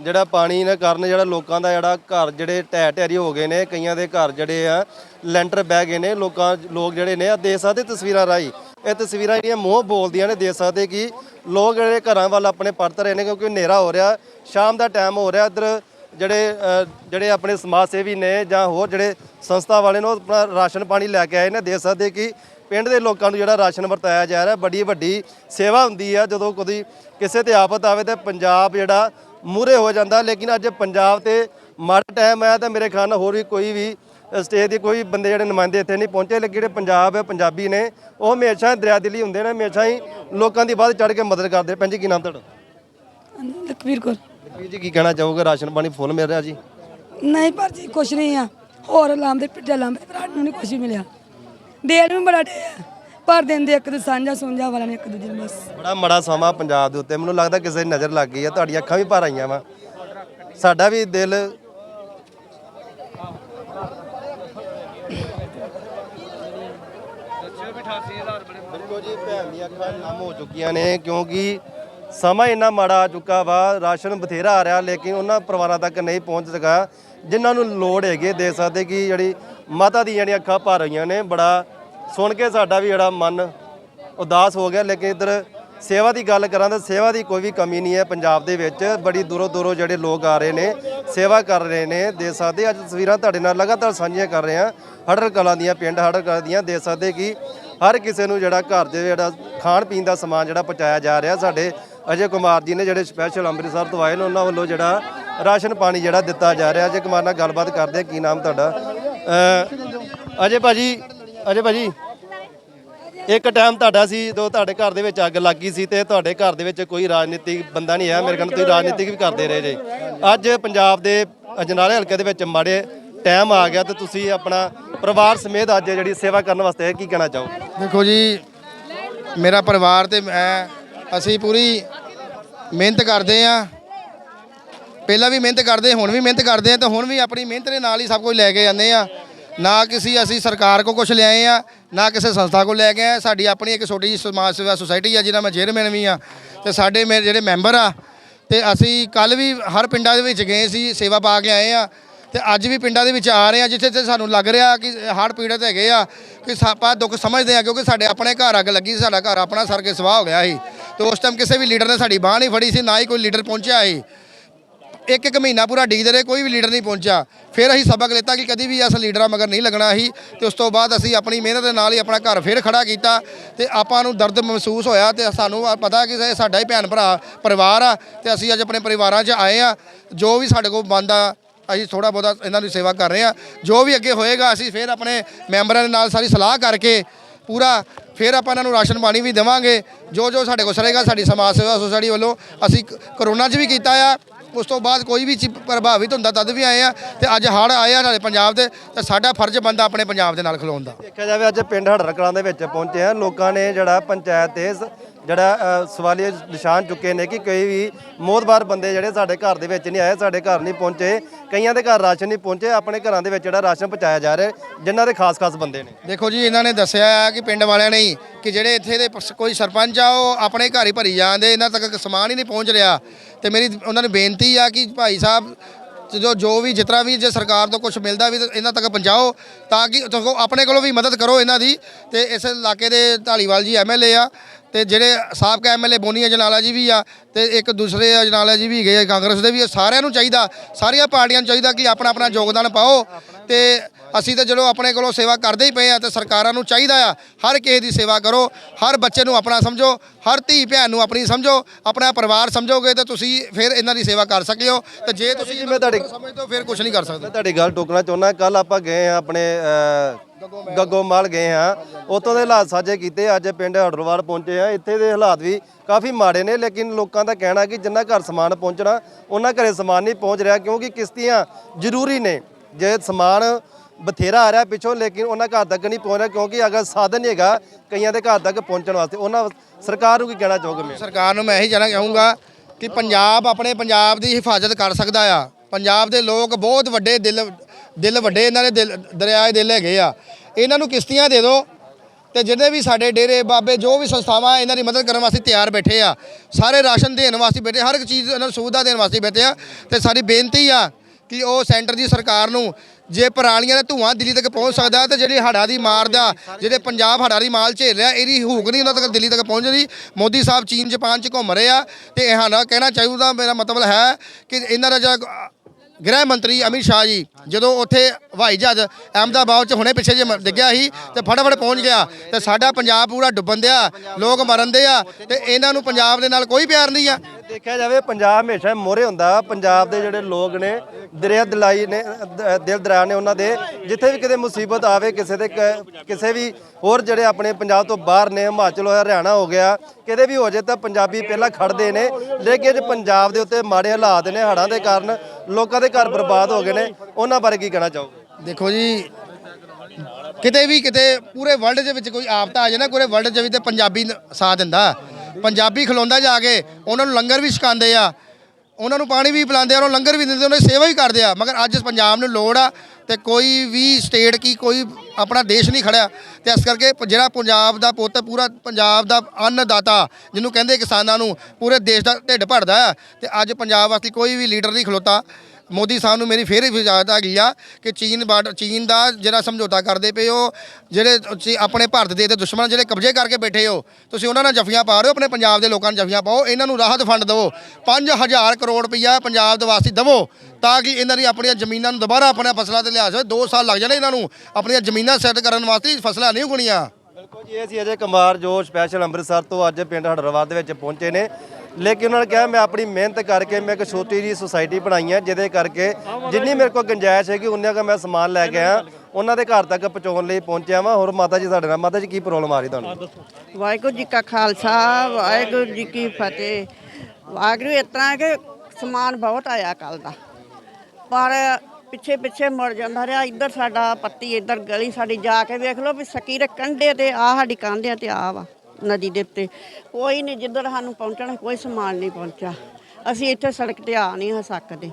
ਜਿਹੜਾ ਪਾਣੀ ਨੇ ਕਾਰਨ ਜਿਹੜਾ ਲੋਕਾਂ ਦਾ ਜਿਹੜਾ ਘਰ ਜਿਹੜੇ ਢਹਿ ਢੇਰੀ ਹੋ ਗਏ ਨੇ ਕਈਆਂ ਦੇ ਘਰ ਜਿਹੜੇ ਆ ਲੈਂਟਰ ਬਹਿ ਗਏ ਨੇ ਲੋਕਾਂ ਲੋਕ ਜਿਹੜੇ ਨੇ ਆ ਦੇਖ ਸਕਦੇ ਤਸਵੀਰਾਂ ਰਾਹੀਂ। ਇਹ ਤਸਵੀਰਾਂ ਜਿਹੜੀਆਂ ਮੂੰਹ ਬੋਲਦੀਆਂ ਨੇ, ਦੇਖ ਸਕਦੇ ਕਿ ਲੋਕ ਜਿਹੜੇ ਘਰਾਂ ਵੱਲ ਆਪਣੇ ਪਰਤ ਰਹੇ ਨੇ ਕਿਉਂਕਿ ਹਨੇਰਾ ਹੋ ਰਿਹਾ। ਸ਼ਾਮ ਦਾ ਟਾਈਮ ਹੋ ਰਿਹਾ, ਇੱਧਰ ਜਿਹੜੇ ਜਿਹੜੇ ਆਪਣੇ ਸਮਾਜ ਸੇਵੀ ਨੇ ਜਾਂ ਹੋਰ ਜਿਹੜੇ ਸੰਸਥਾ ਵਾਲੇ ਨੇ, ਉਹ ਆਪਣਾ ਰਾਸ਼ਨ ਪਾਣੀ ਲੈ ਕੇ ਆਏ ਨੇ। ਦੇਖ ਸਕਦੇ ਕਿ ਪਿੰਡ ਦੇ ਲੋਕਾਂ ਨੂੰ ਜਿਹੜਾ ਰਾਸ਼ਨ ਵਰਤਾਇਆ ਜਾ ਰਿਹਾ, ਬੜੀ ਵੱਡੀ ਸੇਵਾ ਹੁੰਦੀ ਆ। ਜਦੋਂ ਕੋਈ ਕਿਸੇ ਤੇ ਆਫਤ ਆਵੇ ਤੇ ਪੰਜਾਬ ਜਿਹੜਾ ਮੂਰੇ ਹੋ ਜਾਂਦਾ, ਲੇਕਿਨ ਅੱਜ ਪੰਜਾਬ ਤੇ ਮਾੜਾ ਟਾਈਮ ਆਇਆ ਤਾਂ ਮੇਰੇ ਖਿਆਲ ਨਾਲ ਹੋਰ ਵੀ ਕੋਈ ਵੀ ਸਟੇਟ ਦੇ ਕੋਈ ਬੰਦੇ ਜਿਹੜੇ ਨੁਮਾਇੰਦੇ ਇੱਥੇ ਨਹੀਂ ਪਹੁੰਚੇ ਲੇਕਿਨ ਜਿਹੜੇ ਪੰਜਾਬ ਹੈ ਪੰਜਾਬੀ ਨੇ ਉਹ ਹਮੇਸ਼ਾ ਦਰਿਆ ਦਿਲੀ ਹੁੰਦੇ ਨੇ ਹਮੇਸ਼ਾ ਹੀ ਲੋਕਾਂ ਦੀ ਵੱਧ ਚੜ ਕੇ ਮਦਦ ਕਰਦੇ। ਭੈਣ ਜੀ ਕੀ ਨਾਮ ਤੁਹਾਡਾ? ਲਖਵੀਰ ਕੌਰ। ਲਖਵੀਰ ਜੀ ਕੀ ਕਹਿਣਾ ਚਾਹੋਗੇ? ਰਾਸ਼ਨ ਪਾਣੀ ਫੁੱਲ ਮਿਲ ਰਿਹਾ ਜੀ? ਨਹੀਂ ਪਰ ਜੀ ਕੁਛ ਨਹੀਂ ਆ। ਹੋਰ ਲਾਂਦੇ ਪਿੱਜਾ ਲਾਂਦੇ ਪਰ ਸਾਨੂੰ ਨਹੀਂ ਕੁਛ ਵੀ ਮਿਲਿਆ। ਦੇਣ ਨੂੰ ਬੜਾ ਡੇ ਪਰ ਦਿੰਦੇ ਇੱਕ ਦੂਜੇ ਸਾਂਝਾ ਸੁੰਝਾ ਵਾਲਾ ਨੇ ਇੱਕ ਦੂਜੇ ਨੂੰ ਬਸ। ਬੜਾ ਮੜਾ ਸਮਾਂ ਪੰਜਾਬ ਦੇ ਉੱਤੇ। ਮੈਨੂੰ ਲੱਗਦਾ ਕਿਸੇ ਦੀ ਨਜ਼ਰ ਲੱਗ ਗਈ ਆ ਤੁਹਾਡੀਆਂ ਅੱਖਾਂ ਵੀ ਭਰ ਆਈਆਂ ਵਾ। ਸਾਡਾ ਵੀ ਦਿਲ ਬਿਲਕੁਲ ਜੀ ਭੈਣ ਦੀਆਂ ਅੱਖਾਂ ਨਮ ਹੋ ਚੁੱਕੀਆਂ ਨੇ ਕਿਉਂਕਿ ਸਮਾਂ ਇੰਨਾ ਮਾੜਾ ਆ ਚੁੱਕਾ ਵਾ ਰਾਸ਼ਨ ਬਥੇਰਾ ਆ ਰਿਹਾ ਲੇਕਿਨ ਉਹਨਾਂ ਪਰਿਵਾਰਾਂ ਤੱਕ ਨਹੀਂ ਪਹੁੰਚ ਸਕਾ ਜਿਨ੍ਹਾਂ ਨੂੰ ਲੋੜ ਹੈਗੀ ਹੈ, ਦੇਖ ਸਕਦੇ ਕਿ ਜਿਹੜੀ ਮਾਤਾ ਦੀਆਂ ਜਿਹੜੀਆਂ ਅੱਖਾਂ ਭਰ ਰਹੀਆਂ ਨੇ ਬੜਾ ਸੁਣ ਕੇ ਸਾਡਾ ਵੀ ਜਿਹੜਾ ਮਨ ਉਦਾਸ ਹੋ ਗਿਆ ਲੇਕਿਨ ਇਧਰ ਸੇਵਾ ਦੀ ਗੱਲ ਕਰਾਂ ਤਾਂ ਸੇਵਾ ਦੀ ਕੋਈ ਵੀ ਕਮੀ ਨਹੀਂ ਹੈ ਪੰਜਾਬ ਦੇ ਵਿੱਚ ਬੜੀ ਦੂਰੋਂ ਦੂਰੋਂ ਜਿਹੜੇ ਲੋਕ ਆ ਰਹੇ ਨੇ ਸੇਵਾ ਕਰ ਰਹੇ ਨੇ ਦੇ ਸਕਦੇ ਅੱਜ ਤਸਵੀਰਾਂ ਤੁਹਾਡੇ ਨਾਲ ਲਗਾਤਾਰ ਸਾਂਝੀਆਂ ਕਰ ਰਹੇ ਹਾਂ ਹੜਰ ਕਲਾਂ ਦੀਆਂ ਪਿੰਡ ਹੜਰ ਕਲਾਂ ਦੀਆਂ ਦੇ ਸਕਦੇ ਕਿ ਹਰ ਕਿਸੇ ਨੂੰ ਜਿਹੜਾ ਘਰ ਦੇ ਜਿਹੜਾ ਖਾਣ ਪੀਣ ਦਾ ਸਮਾਨ ਜਿਹੜਾ ਪਹੁੰਚਾਇਆ ਜਾ ਰਿਹਾ ਸਾਡੇ ਅਜੇ ਕੁਮਾਰ ਜੀ ਨੇ ਜਿਹੜੇ ਸਪੈਸ਼ਲ ਅੰਮ੍ਰਿਤਸਰ ਤੋਂ ਆਏ ਨੇ ਉਹਨਾਂ ਵੱਲੋਂ ਜਿਹੜਾ ਰਾਸ਼ਨ ਪਾਣੀ ਜਿਹੜਾ ਦਿੱਤਾ ਜਾ ਰਿਹਾ। ਅਜੇ ਕੁਮਾਰ ਨਾਲ ਗੱਲਬਾਤ ਕਰਦੇ ਆ ਕੀ ਨਾਮ ਤੁਹਾਡਾ? ਅ, ਅਜੇ ਭਾਜੀ ਅਜੇ ਭਾਜੀ ਇੱਕ ਟਾਈਮ ਤੁਹਾਡਾ ਸੀ ਜਦੋਂ ਤੁਹਾਡੇ ਘਰ ਦੇ ਵਿੱਚ ਅੱਗ ਲੱਗੀ ਸੀ ਤੇ ਤੁਹਾਡੇ ਘਰ ਦੇ ਵਿੱਚ ਕੋਈ ਰਾਜਨੀਤਿਕ ਬੰਦਾ ਨਹੀਂ ਆਇਆ ਮੇਰੇ ਖਿਆਲ ਤੁਸੀਂ ਰਾਜਨੀਤਿਕ ਵੀ ਕਰਦੇ ਰਹੇ ਜੇ। ਅੱਜ ਪੰਜਾਬ ਦੇ ਅਜਨਾਲੇ ਹਲਕੇ ਦੇ ਵਿੱਚ ਮਾੜੇ ਟਾਈਮ ਆ ਗਿਆ ਤੇ ਤੁਸੀਂ ਆਪਣਾ ਪਰਿਵਾਰ ਸਮੇਤ ਅੱਜ ਜਿਹੜੀ ਸੇਵਾ ਕਰਨ ਵਾਸਤੇ ਕੀ ਕਹਿਣਾ ਚਾਹੋ ਦੇਖੋ ਜੀ, ਮੇਰਾ ਪਰਿਵਾਰ ਤੇ ਮੈਂ, ਅਸੀਂ ਪੂਰੀ ਮਿਹਨਤ ਕਰਦੇ ਆ ਪਹਿਲਾਂ ਵੀ ਮਿਹਨਤ ਕਰਦੇ, ਹੁਣ ਵੀ ਮਿਹਨਤ ਕਰਦੇ ਆ ਤੇ ਹੁਣ ਵੀ ਆਪਣੀ ਮਿਹਨਤ ਦੇ ਨਾਲ ਹੀ ਸਭ ਕੁਝ ਲੈ ਕੇ ਜਾਂਦੇ ਆ ਨਾ ਕਿਸੇ ਅਸੀਂ ਸਰਕਾਰ ਕੋ ਕੁਝ ਲਿਆਏ ਆ ਨਾ ਕਿਸੇ ਸੰਸਥਾ ਕੋ ਲੈ ਕੇ ਆਏ ਸਾਡੀ ਆਪਣੀ ਇੱਕ ਛੋਟੀ ਜਿਹੀ ਸਮਾਜ ਸੇਵਾ ਸੁਸਾਇਟੀ ਆ, ਜਿਹਦਾ ਮੈਂ ਚੇਅਰਮੈਨ ਵੀ ਆ ਤੇ ਸਾਡੇ ਮੇਰੇ ਜਿਹੜੇ ਮੈਂਬਰ ਆ ਤੇ ਅਸੀਂ ਕੱਲ ਵੀ ਹਰ ਪਿੰਡਾਂ ਦੇ ਵਿੱਚ ਗਏ ਸੀ, ਸੇਵਾ ਪਾ ਕੇ ਆਏ ਆ ਤੇ ਅੱਜ ਵੀ ਪਿੰਡਾਂ ਦੇ ਵਿੱਚ ਆ ਰਹੇ ਆ, ਜਿੱਥੇ ਜਿੱਥੇ ਸਾਨੂੰ ਲੱਗ ਰਿਹਾ ਕਿ ਹੜ੍ਹ ਪੀੜਤ ਹੈਗੇ ਆ, ਕਿ ਆਪਾਂ ਦੁੱਖ ਸਮਝਦੇ ਆ, ਕਿਉਂਕਿ ਸਾਡੇ ਆਪਣੇ ਘਰ ਅੱਗ ਲੱਗੀ ਸੀ, ਸਾਡਾ ਘਰ ਆਪਣਾ ਸਰ ਕੇ ਸਵਾਹ ਹੋ ਗਿਆ ਸੀ। ਤੇ ਉਸ ਟਾਈਮ ਕਿਸੇ ਵੀ ਲੀਡਰ ਨੇ ਸਾਡੀ ਬਾਹ ਨਹੀਂ ਫੜੀ ਸੀ, ਨਾ ਹੀ ਕੋਈ ਲੀਡਰ ਪਹੁੰਚਿਆ ਸੀ। ਇੱਕ ਇੱਕ ਮਹੀਨਾ ਪੂਰਾ ਡੀਕਦੇ ਰਹੇ, ਕੋਈ ਵੀ ਲੀਡਰ ਨਹੀਂ ਪਹੁੰਚਿਆ। ਫਿਰ ਅਸੀਂ ਸਬਕ ਲਿੱਤਾ ਕਿ ਕਦੀ ਵੀ ਇਸ ਲੀਡਰਾਂ ਮਗਰ ਨਹੀਂ ਲੱਗਣਾ ਸੀ, ਤੇ ਉਸ ਤੋਂ ਬਾਅਦ ਅਸੀਂ ਆਪਣੀ ਮਿਹਨਤ ਦੇ ਨਾਲ ਹੀ ਆਪਣਾ ਘਰ ਫਿਰ ਖੜਾ ਕੀਤਾ, ਤੇ ਆਪਾਂ ਨੂੰ ਦਰਦ ਮਹਿਸੂਸ ਹੋਇਆ, ਤੇ ਸਾਨੂੰ ਪਤਾ ਕਿ ਸਾਡਾ ਹੀ ਭੈਣ ਭਰਾ, ਪਰਿਵਾਰ ਆ, ਤੇ ਅਸੀਂ ਅੱਜ ਆਪਣੇ ਪਰਿਵਾਰਾਂ 'ਚ ਆਏ ਆ। ਜੋ ਵੀ ਸਾਡੇ ਕੋਲ ਬੰਦਾ ਅਸੀਂ ਥੋੜਾ ਬਹੁਤਾ ਇਹਨਾਂ ਦੀ ਸੇਵਾ ਕਰ ਰਹੇ ਆ ਜੋ ਵੀ ਅੱਗੇ ਹੋਏਗਾ, ਅਸੀਂ ਫਿਰ ਆਪਣੇ ਮੈਂਬਰਾਂ ਦੇ ਨਾਲ ਸਾਰੀ ਸਲਾਹ ਕਰਕੇ ਪੂਰਾ ਫਿਰ ਆਪਾਂ ਇਹਨਾਂ ਨੂੰ ਰਾਸ਼ਨ ਪਾਣੀ ਵੀ ਦੇਵਾਂਗੇ। ਜੋ ਜੋ ਸਾਡੇ ਕੋਲ ਸਰੇਗਾ, ਸਾਡੀ ਸਮਾਜ ਸੇਵਾ ਸੁਸਾਇਟੀ ਵੱਲੋਂ ਅਸੀਂ ਕਰੋਨਾ 'ਚ ਵੀ ਕੀਤਾ ਆ। ਉਸ ਤੋਂ ਬਾਅਦ ਕੋਈ ਵੀ ਚੀਜ਼ ਪ੍ਰਭਾਵਿਤ ਹੁੰਦਾ, ਤਦ ਵੀ ਆਏ ਆ ਤੇ ਅੱਜ ਹੜ੍ਹ ਆਏ ਆ ਸਾਡੇ ਪੰਜਾਬ ਦੇ ਤੇ ਸਾਡਾ ਫਰਜ਼ ਬੰਦਾ ਆਪਣੇ ਪੰਜਾਬ ਦੇ ਨਾਲ ਖਲੋਣ ਦਾ। ਦੇਖਿਆ ਜਾਵੇ, ਅੱਜ ਪਿੰਡ ਹੜਰਕਲਾਂ ਦੇ ਵਿੱਚ ਪਹੁੰਚੇ ਆ। ਲੋਕਾਂ ਨੇ ਜਿਹੜਾ ਪੰਚਾਇਤ ਤੇ ਸ- ਜਿਹੜਾ ਅ, ਸਵਾਲੀਆ ਨਿਸ਼ਾਨ ਚੁੱਕੇ ਨੇ ਕਿ ਕੋਈ ਵੀ ਮੋਦਬਾਰ ਬੰਦੇ ਜਿਹੜੇ ਸਾਡੇ ਘਰ ਦੇ ਵਿੱਚ ਨਹੀਂ ਆਏ ਸਾਡੇ ਘਰ ਨਹੀਂ ਪਹੁੰਚੇ ਕਈਆਂ ਦੇ ਘਰ ਰਾਸ਼ਨ ਨਹੀਂ ਪਹੁੰਚੇ ਆਪਣੇ ਘਰਾਂ ਦੇ ਵਿੱਚ ਜਿਹੜਾ ਰਾਸ਼ਨ ਪਹੁੰਚਾਇਆ ਜਾ ਰਿਹਾ ਜਿਨ੍ਹਾਂ ਦੇ ਖਾਸ-ਖਾਸ ਬੰਦੇ ਨੇ। ਦੇਖੋ ਜੀ ਇਹਨਾਂ ਨੇ ਦੱਸਿਆ ਆ ਕਿ ਪਿੰਡ ਵਾਲਿਆਂ ਨੇ ਹੀ ਕਿ ਜਿਹੜੇ ਇੱਥੇ ਦੇ ਕੋਈ ਸਰਪੰਚ ਆ ਉਹ ਆਪਣੇ ਘਰ ਹੀ ਭਰੀ ਜਾਂਦੇ ਇਹਨਾਂ ਤੱਕ ਸਮਾਨ ਹੀ ਨਹੀਂ ਪਹੁੰਚ ਰਿਹਾ। ਤੇ ਮੇਰੀ ਉਹਨਾਂ ਨੂੰ ਬੇਨਤੀ ਆ ਕਿ ਭਾਈ ਸਾਹਿਬ ਜੋ ਜੋ ਵੀ ਜਿਤਨਾ ਵੀ ਜੇ ਸਰਕਾਰ ਤੋਂ ਕੁਝ ਮਿਲਦਾ ਵੀ ਇਹਨਾਂ ਤੱਕ ਪਹੁੰਚਾਓ ਤਾਂ ਕਿ ਦੇਖੋ ਆਪਣੇ ਕੋਲੋਂ ਵੀ ਮਦਦ ਕਰੋ ਇਹਨਾਂ ਦੀ। ਤੇ ਇਸ ਇਲਾਕੇ ਦੇ ਢਾਲੀਵਾਲ ਜੀ ਐਮਐਲਏ ਆ ਤੇ ਜਿਹੜੇ ਸਾਬਕਾ ਐਮਐਲਏ ਬੋਨੀ ਅਜਨਾਲਾ ਜੀ ਵੀ ਆ ਤੇ ਇੱਕ ਦੂਸਰੇ ਅਜਨਾਲਾ ਜੀ ਵੀ ਗਏ ਕਾਂਗਰਸ ਦੇ ਵੀ ਆ। ਸਾਰਿਆਂ ਨੂੰ ਚਾਹੀਦਾ, ਸਾਰੀਆਂ ਪਾਰਟੀਆਂ ਨੂੰ ਚਾਹੀਦਾ ਕਿ ਆਪਣਾ ਆਪਣਾ ਯੋਗਦਾਨ ਪਾਓ ਤੇ ਅਸੀਂ ਤਾਂ ਚਲੋ ਆਪਣੇ ਕੋਲੋਂ ਸੇਵਾ ਕਰਦੇ ਹੀ ਪਏ ਆ ਤੇ ਸਰਕਾਰਾਂ ਨੂੰ ਚਾਹੀਦਾ ਆ ਹਰ ਕਿਸੇ ਦੀ ਸੇਵਾ ਕਰੋ ਹਰ ਬੱਚੇ ਨੂੰ ਆਪਣਾ ਸਮਝੋ ਹਰ ਧੀ ਭੈਣ ਨੂੰ ਆਪਣੀ ਸਮਝੋ ਆਪਣਾ ਪਰਿਵਾਰ ਸਮਝੋਗੇ ਤਾਂ ਤੁਸੀਂ ਫਿਰ ਇਹਨਾਂ ਦੀ ਸੇਵਾ ਕਰ ਸਕਿਓ ਤੇ ਜੇ ਤੁਸੀਂ ਜਿਵੇਂ ਤੁਹਾਡੇ ਸਮਝਦੇ ਹੋ ਫਿਰ ਕੁਝ ਨਹੀਂ ਕਰ ਸਕਦੇ। ਮੈਂ ਤੁਹਾਡੀ ਗੱਲ ਟੋਕਣਾ ਚਾਹੁੰਦਾ ਕੱਲ ਆਪਾਂ ਗਏ ਆ ਆਪਣੇ ਅ, ਗੱਗੋਮਾਲ ਗਏ ਆ ਉਤੋਂ ਦੇ ਹਾਲਾਤ ਸਾਜੇ ਕੀਤੇ ਅੱਜ ਪਿੰਡ ਹੜਰਵਾਲ ਪਹੁੰਚੇ ਆ ਇੱਥੇ ਦੇ ਹਾਲਾਤ ਵੀ ਕਾਫੀ ਮਾੜੇ ਨੇ ਲੇਕਿਨ ਲੋਕਾਂ ਦਾ ਕਹਿਣਾ ਕਿ ਜਿੰਨਾ ਘਰ ਸਮਾਨ ਪਹੁੰਚਣਾ ਉਹਨਾਂ ਘਰੇ ਸਮਾਨ ਨਹੀਂ ਪਹੁੰਚ ਰਿਹਾ ਕਿਉਂਕਿ ਕਿਸ਼ਤੀਆਂ ਜ਼ਰੂਰੀ ਨੇ ਜੇ ਸਮਾਨ ਬਥੇਰਾ ਆ ਰਿਹਾ ਪਿੱਛੋਂ, ਲੇਕਿਨ ਉਹਨਾਂ ਘਰ ਤੱਕ ਨਹੀਂ ਪਹੁੰਚ ਰਿਹਾ ਕਿਉਂਕਿ ਅਗਰ ਸਾਧਨ ਨਹੀਂ ਹੈਗਾ, ਕਈਆਂ ਦੇ ਘਰ ਤੱਕ ਪਹੁੰਚਣ ਵਾਸਤੇ। ਉਹਨਾਂ ਸਰਕਾਰ ਨੂੰ ਕੀ ਕਹਿਣਾ ਚਾਹੋਗੇ ਮੈਂ ਸਰਕਾਰ ਨੂੰ ਮੈਂ ਇਹੀ ਕਹਿਣਾ ਚਾਹੂੰਗਾ ਕਿ ਪੰਜਾਬ ਆਪਣੇ ਪੰਜਾਬ ਦੀ ਹਿਫਾਜ਼ਤ ਕਰ ਸਕਦਾ ਆ। ਪੰਜਾਬ ਦੇ ਲੋਕ ਬਹੁਤ ਵੱਡੇ ਦਿਲ ਦਿਲ ਵੱਡੇ ਇਹਨਾਂ ਦੇ ਦਿਲ, ਦਰਿਆਏ ਦਿਲ ਹੈਗੇ ਆ। ਇਹਨਾਂ ਨੂੰ ਕਿਸ਼ਤੀਆਂ ਦੇ ਦਿਓ ਤੇ ਜਿਹੜੇ ਵੀ ਸਾਡੇ ਡੇਰੇ, ਬਾਬੇ, ਜੋ ਵੀ ਸੰਸਥਾਵਾਂ ਇਹਨਾਂ ਦੀ ਮਦਦ ਕਰਨ ਵਾਸਤੇ ਤਿਆਰ ਬੈਠੇ ਆ, ਸਾਰੇ ਰਾਸ਼ਨ ਦੇਣ ਵਾਸਤੇ ਬੈਠੇ ਹਰ ਇੱਕ ਚੀਜ਼ ਇਹਨਾਂ ਨੂੰ ਸੁਵਿਧਾ ਦੇਣ ਵਾਸਤੇ ਬੈਠੇ ਆ। ਤੇ ਸਾਡੀ ਬੇਨਤੀ ਆ ਕਿ ਉਹ ਸੈਂਟਰ ਦੀ ਸਰਕਾਰ ਨੂੰ ਜੇ ਪਰਾਲੀਆਂ ਦਾ ਧੂਆਂ ਦਿੱਲੀ ਤੱਕ ਪਹੁੰਚ ਸਕਦਾ ਤੇ ਜਿਹੜੀ ਹੜਾ ਦੀ ਮਾਰ ਦਾ, ਜਿਹੜੇ ਪੰਜਾਬ ਹੜ੍ਹਾਂ ਦੀ ਮਾਲ ਝੇਲ ਰਿਹਾ, ਇਹਦੀ ਹੂਕ ਨਹੀਂ ਉਹਨਾਂ ਤੱਕ ਦਿੱਲੀ ਤੱਕ ਪਹੁੰਚਦੀ ਮੋਦੀ ਸਾਹਿਬ ਚੀਨ, ਜਪਾਨ ਚ ਘੁੰਮ ਰਹੇ ਆ ਤੇ ਇਹ ਨਾ ਕਹਿਣਾ ਚਾਹੀਦਾ, ਮੇਰਾ ਮਤਲਬ ਹੈ ਕਿ ਇਹਨਾਂ ਦਾ ਜਿਹੜਾ ਗ੍ਰਹਿ ਮੰਤਰੀ ਅਮਿਤ ਸ਼ਾਹ ਜੀ, ਜਦੋਂ ਉੱਥੇ ਹਵਾਈ ਜਹਾਜ਼ ਅਹਿਮਦਾਬਾਦ ਚ ਹੁਣੇ ਪਿੱਛੇ ਜੇ ਮ- ਡਿੱਗਿਆ ਸੀ ਤੇ ਫਟਾਫਟ ਪਹੁੰਚ ਗਿਆ ਤੇ ਸਾਡਾ ਪੰਜਾਬ ਪੂਰਾ ਡੁੱਬਣ ਦਿਆ, ਲੋਕ ਮਰਨ ਦੇ ਆ ਤੇ ਇਹਨਾਂ ਨੂੰ ਪੰਜਾਬ ਦੇ ਨਾਲ ਕੋਈ ਪਿਆਰ ਨਹੀਂ ਆ। ਦੇਖਿਆ ਜਾਵੇ, ਪੰਜਾਬ ਹਮੇਸ਼ਾ ਮੋਹਰੇ ਹੁੰਦਾ ਪੰਜਾਬ ਦੇ ਜਿਹੜੇ ਲੋਕ ਨੇ, ਦਰਿਆ ਦਲਾਈ ਨੇ ਦ- ਦਿਲ ਦਰਿਆ ਨੇ ਉਹਨਾਂ ਦੇ। ਜਿੱਥੇ ਵੀ ਕਿਤੇ ਮੁਸੀਬਤ ਆਵੇ, ਕਿਸੇ ਦੇ ਕ- ਕਿਸੇ ਵੀ ਹੋਰ ਜਿਹੜੇ ਆਪਣੇ ਪੰਜਾਬ ਤੋਂ ਬਾਹਰ ਨੇ, ਹਿਮਾਚਲ ਹੋਇਆ, ਹਰਿਆਣਾ ਹੋ ਗਿਆ, ਕਿਤੇ ਵੀ ਹੋ ਜਾਏ ਤਾਂ ਪੰਜਾਬੀ ਪਹਿਲਾਂ ਖੜਦੇ ਨੇ। ਲੇਕਿਨ ਜੇ ਪੰਜਾਬ ਦੇ ਉੱਤੇ ਮਾੜੇ ਹਾਲਾਤ ਨੇ, ਹੜ੍ਹਾਂ ਦੇ ਕਾਰਨ ਲੋਕਾਂ ਦੇ ਘਰ ਬਰਬਾਦ ਹੋ ਗਏ ਨੇ। ਉਹਨਾਂ ਬਾਰੇ ਕੀ ਕਹਿਣਾ ਚਾਹੋਗੇ? ਦੇਖੋ ਜੀ, ਕਿਤੇ ਵੀ ਕਿਤੇ ਪੂਰੇ ਵਰਲਡ ਦੇ ਵਿੱਚ ਕੋਈ ਆਫਤ ਆ ਜਾਏ ਨਾ, ਪੂਰੇ ਵਰਲਡ 'ਚ ਵੀ ਤੇ ਪੰਜਾਬੀ ਨ- ਸਾਥ ਦਿੰਦਾ। ਪੰਜਾਬੀ ਖਲੋਂਦਾ ਜਾ ਕੇ, ਉਹਨਾਂ ਨੂੰ ਲੰਗਰ ਵੀ ਛਕਾਉਂਦੇ ਆ। ਉਹਨਾਂ ਨੂੰ ਪਾਣੀ ਵੀ ਪਿਲਾਉਂਦੇ ਆ, ਉਹਨਾਂ ਨੂੰ ਲੰਗਰ ਵੀ ਦਿੰਦੇ ਉਹਨਾਂ ਦੀ ਸੇਵਾ ਵੀ ਕਰਦੇ ਆ। ਮਗਰ ਅੱਜ ਪੰਜਾਬ ਨੂੰ ਲੋੜ ਆ ਤੇ ਕੋਈ ਵੀ ਸਟੇਟ ਕੀ ਕੋਈ ਆਪਣਾ ਦੇਸ਼ ਨਹੀਂ ਖੜਿਆ। ਤੇ ਇਸ ਕਰਕੇ ਪ- ਜਿਹੜਾ ਪੰਜਾਬ ਦਾ ਪੁੱਤ ਪੂਰਾ ਪੰਜਾਬ ਦਾ ਅੰਨਦਾਤਾ, ਜਿਹਨੂੰ ਕਹਿੰਦੇ ਕਿਸਾਨਾਂ ਨੂੰ, ਪੂਰੇ ਦੇਸ਼ ਦਾ ਢਿੱਡ ਭਰਦਾ ਆ। ਤੇ ਅੱਜ ਪੰਜਾਬ ਵਾਸਤੇ ਕੋਈ ਵੀ ਲੀਡਰ ਨਹੀਂ ਖਲੋਤਾ। ਮੋਦੀ ਸਾਹਿਬ ਨੂੰ ਮੇਰੀ ਫੇਰ ਹੀ ਇਜਾਜ਼ਤ ਆ ਗਈ ਆ ਕਿ ਚੀਨ ਬਾਰਡਰ ਚੀਨ ਦਾ ਜਿਹੜਾ ਸਮਝੌਤਾ ਕਰਦੇ ਪਏ ਹੋ, ਜਿਹੜੇ ਤੁਸੀਂ ਆਪਣੇ ਭਾਰਤ ਦੇ ਤੇ ਦੁਸ਼ਮਣ ਜਿਹੜੇ ਕਬਜ਼ੇ ਕਰਕੇ ਬੈਠੇ ਹੋ, ਤੁਸੀਂ ਉਹਨਾਂ ਨਾਲ ਜਫੀਆਂ ਪਾ ਰਹੇ ਹੋ, ਆਪਣੇ ਪੰਜਾਬ ਦੇ ਲੋਕਾਂ ਨੂੰ ਜਫੀਆਂ ਪਾਓ, ਇਹਨਾਂ ਨੂੰ ਰਾਹਤ ਫੰਡ ਦਿਵੋ 5000 ਕਰੋੜ ਰੁਪਈਆ ਪੰਜਾਬ ਦੇ ਵਾਸਤੇ ਦਿਵੋ, ਤਾਂ ਕਿ ਇਹਨਾਂ ਦੀ ਆਪਣੀਆਂ ਜ਼ਮੀਨਾਂ ਨੂੰ ਦੁਬਾਰਾ ਆਪਣੀਆਂ ਫਸਲਾਂ ਤੇ ਲਿਆ ਸਕੇ 2 ਸਾਲ ਲੱਗ ਜਾਣੇ ਇਹਨਾਂ ਨੂੰ, ਆਪਣੀਆਂ ਜ਼ਮੀਨਾਂ ਸੈੱਟ ਕਰਨ ਵਾਸਤੇ ਫਸਲਾਂ ਨਹੀਂ ਉਗਣੀਆਂ। ਬਿਲਕੁਲ ਜੀ ਇਹ ਸੀ ਅਜੇ ਕੁਮਾਰ ਜੋ ਸਪੈਸ਼ਲ ਅੰਮ੍ਰਿਤਸਰ ਤੋਂ ਅੱਜ ਪਿੰਡ ਹੜਰਵਾਲ ਦੇ ਵਿੱਚ ਪਹੁੰਚੇ ਨੇ। ਲੇਕਿਨ ਉਹਨਾਂ ਨੇ ਕਿਹਾ, ਮੈਂ ਆਪਣੀ ਮਿਹਨਤ ਕਰਕੇ, ਮੈਂ ਇੱਕ ਛੋਟੀ ਜਿਹੀ ਸੁਸਾਇਟੀ ਬਣਾਈ ਹੈ ਜਿਹਦੇ ਕਰਕੇ ਜਿੰਨੀ ਮੇਰੇ ਕੋਲ ਗੁੰਜਾਇਸ਼ ਹੈਗੀ, ਉਨਾ ਦਾ ਮੈਂ ਸਮਾਨ ਲੈ ਕੇ ਆਇਆ। ਉਹਨਾਂ ਦੇ ਘਰ ਤੱਕ ਪਹੁੰਚਾਉਣ ਲਈ ਪਹੁੰਚਿਆ ਵਾਂ। ਹੋਰ ਮਾਤਾ ਜੀ ਸਾਡੇ ਨਾਲ, ਮਾਤਾ ਜੀ ਕੀ ਪ੍ਰੋਬਲਮ ਆ ਰਹੀ ਤੁਹਾਨੂੰ? ਵਾਹਿਗੁਰੂ ਜੀ ਕਾ ਖਾਲਸਾ, ਵਾਹਿਗੁਰੂ ਜੀ ਕੀ ਫਤਿਹ। ਵਾਹਿਗੁਰੂ, ਇਸ ਤਰ੍ਹਾਂ ਹੈ ਕਿ ਸਮਾਨ ਬਹੁਤ ਆਇਆ ਕੱਲ ਦਾ। ਪਰ ਪਿੱਛੇ ਪਿੱਛੇ ਮੁੜ ਜਾਂਦਾ ਰਿਹਾ। ਇੱਧਰ ਸਾਡਾ ਪੱਤੀ, ਇੱਧਰ ਗਲੀ ਸਾਡੀ ਜਾ ਕੇ ਵੇਖ ਲਓ ਵੀ ਸਕੀਰ ਦੇ ਕੰਢੇ ਤੇ ਆ ਸਾਡੀ ਕੰਧ ਤੇ ਆ ਵਾ। ਨਦੀ ਦੇ ਉੱਤੇ। ਕੋਈ ਨਹੀਂ ਜਿੱਧਰ ਸਾਨੂੰ ਪਹੁੰਚਣਾ ਕੋਈ ਸਮਾਨ ਨਹੀਂ ਪਹੁੰਚਾ ਅਸੀਂ ਇੱਥੇ ਸੜਕ ਤੇ ਆ ਨਹੀਂ ਸਕਦੇ।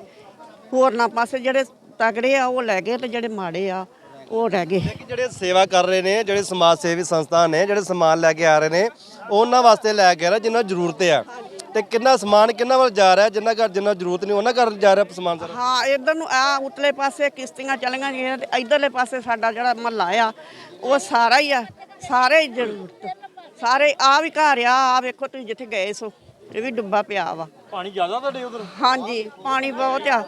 ਹੋਰਨਾਂ ਪਾਸੇ ਜਿਹੜੇ ਤਗੜੇ ਆ ਉਹ ਲੈ ਗਏ ਤੇ ਜਿਹੜੇ ਮਾੜੇ ਆ ਉਹ ਰਹਿ ਗਏ। ਕਿ ਜਿਹੜੇ ਸੇਵਾ ਕਰ ਰਹੇ ਨੇ ਜਿਹੜੇ ਸਮਾਜ ਸੇਵੀ ਸੰਸਥਾ ਨੇ ਜਿਹੜੇ ਸਮਾਨ ਲੈ ਕੇ ਆ ਰਹੇ ਨੇ ਉਹਨਾਂ ਵਾਸਤੇ ਲੈ ਕੇ ਆ ਰਹੇ ਜਿਨ੍ਹਾਂ ਨੂੰ ਜ਼ਰੂਰਤ ਆ। ਤੇ ਕਿੰਨਾ ਸਮਾਨ ਕਿੰਨਾ ਵੱਲ ਜਾ ਰਿਹਾ ਜਿੰਨਾ ਘਰ ਜਿੰਨਾ ਜ਼ਰੂਰਤ ਨਹੀਂ ਉਹਨਾਂ ਘਰ ਜਾ ਰਿਹਾ ਸਮਾਨ ਸਾਰਾ? ਹਾਂ ਇਧਰ ਨੂੰ ਆ ਉਤਲੇ ਪਾਸੇ ਕਿਸ਼ਤੀਆਂ ਚੱਲੀਆਂ ਗਈਆਂ ਤੇ ਇਧਰਲੇ ਪਾਸੇ ਸਾਡਾ ਜਿਹੜਾ ਮਹੱਲਾ ਆ ਉਹ ਸਾਰਾ ਹੀ ਆ ਸਾਰੇ ਹੀ ਜ਼ਰੂਰਤ। ਸਾਰੇ ਆ ਵੀ ਘਰ ਆ ਆ ਵੇਖੋ ਤੁਸੀਂ ਜਿੱਥੇ ਗਏ ਸੋ ਇਹ ਵੀ ਡੁੱਬਾ ਪਿਆ ਵਾ। ਪਾਣੀ ਜ਼ਿਆਦਾ ਤੁਹਾਡੇ ਉਧਰ? ਹਾਂਜੀ ਪਾਣੀ ਬਹੁਤ ਆ।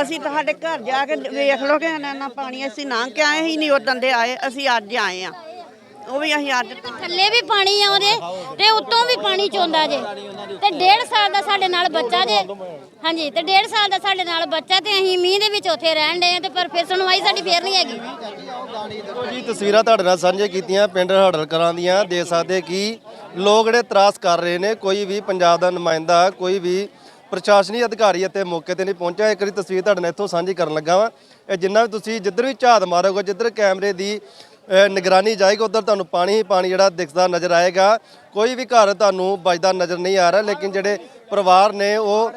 ਅਸੀਂ ਤੁਹਾਡੇ ਘਰ ਜਾ ਕੇ ਵੇਖ ਲਓ ਕਿ ਇੰਨਾ ਇੰਨਾ ਪਾਣੀ ਅਸੀਂ ਲੰਘ ਕੇ ਆਏ ਹੀ ਨਹੀਂ ਉਦੋਂ ਦੇ ਆਏ ਅਸੀਂ ਅੱਜ ਆਏ ਆ। ਉਹ ਵੀ ਅਸੀਂ ਅੱਜ ਥੱਲੇ ਵੀ ਪਾਣੀ ਆ ਉਹਦੇ ਤੇ ਉੱਤੋਂ ਵੀ ਪਾਣੀ ਚੋਂਦਾ ਜੇ। ਤੇ ਡੇਢ ਸਾਲ ਦਾ ਸਾਡੇ ਨਾਲ ਬੱਚਾ ਜੇ। ਹਾਂਜੀ, ਤੇ ਡੇਢ ਸਾਲ ਦਾ ਸਾਡੇ ਨਾਲ ਬੱਚਾ ਤੇ ਅਸੀਂ ਮੀਂਹ ਦੇ ਵਿੱਚ ਉੱਥੇ ਰਹਿਣ ਡਏ ਆ ਤੇ ਪਰ ਫਿਰ ਸੁਣਵਾਈ ਸਾਡੀ ਫੇਰ ਨਹੀਂ ਹੈਗੀ। ਦੇਖੋ ਜੀ, ਤਸਵੀਰਾਂ ਤੁਹਾਡੇ ਨਾਲ ਸਾਂਝੇ ਕੀਤੀਆਂ, ਪਿੰਡ ਹੜਲ ਕਲਾਂ ਦੀਆਂ। ਦੇ ਸਕਦੇ ਕਿ ਲੋਕ ਜਿਹੜੇ ਤਰਾਸ ਕਰ ਰਹੇ ਨੇ, ਕੋਈ ਵੀ ਪੰਜਾਬ ਦਾ ਨੁਮਾਇੰਦਾ, ਕੋਈ ਵੀ ਪ੍ਰਸ਼ਾਸਨੀ ਅਧਿਕਾਰੀ ਇੱਥੇ ਮੌਕੇ ਤੇ ਨਹੀਂ ਪਹੁੰਚਿਆ। ਇੱਕ ਵਾਰੀ ਤਸਵੀਰ ਤੁਹਾਡੇ ਨਾਲ ਇੱਥੋਂ ਸਾਂਝੀ ਕਰਨ ਲੱਗਾ ਵਾਂ। ਇਹ ਜਿੰਨਾ ਵੀ ਤੁਸੀਂ ਜਿੱਧਰ ਵੀ ਝਾਤ ਮਾਰੋਗੇ, ਜਿੱਧਰ ਕੈਮਰੇ ਦੀ ਨਿਗਰਾਨੀ ਜਾਏਗੀ, ਉਧਰ ਤੁਹਾਨੂੰ ਪਾਣੀ ਹੀ ਪਾਣੀ ਜਿਹੜਾ ਦਿਖਦਾ ਨਜ਼ਰ ਆਏਗਾ। ਕੋਈ ਵੀ ਘਰ ਤੁਹਾਨੂੰ ਬਚਦਾ ਨਜ਼ਰ ਨਹੀਂ ਆ ਰਿਹਾ, ਲੇਕਿਨ ਜਿਹੜੇ ਪਰਿਵਾਰ ਨੇ ਉਹ